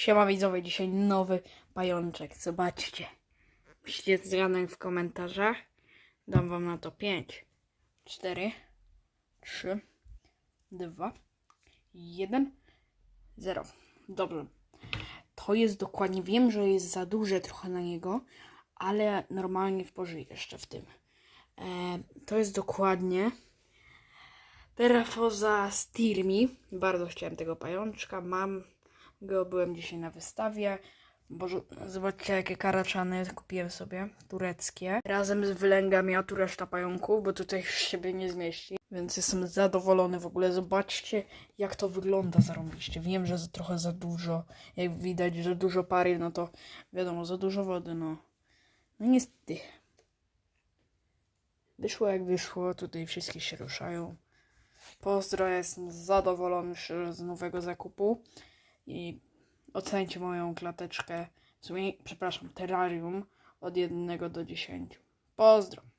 Siema widzowie, dzisiaj nowy pajączek, zobaczcie. Musicie zgadnąć w komentarzach. Dam wam na to 5, 4, 3, 2, 1, 0. Dobrze. To jest dokładnie, wiem, że jest za duże trochę na niego, ale normalnie wporzy jeszcze w tym. E, to jest dokładnie Terrafosa Stirmi. Bardzo chciałem tego pajączka. Mam go, byłem dzisiaj na wystawie. Boże, zobaczcie jakie karaczany kupiłem sobie, tureckie. Razem z wylęgami, a tu reszta pająków, bo tutaj już siebie nie zmieści. Więc jestem zadowolony w ogóle. Zobaczcie jak to wygląda zarąbiście. Wiem, że trochę za dużo. Jak widać, że dużo pary, no to wiadomo, za dużo wody, no. No niestety. Wyszło jak wyszło, tutaj wszystkie się ruszają. Pozdro, jestem zadowolony z nowego zakupu i ocencie moją klateczkę, przepraszam, terrarium od 1 do 10. Pozdro.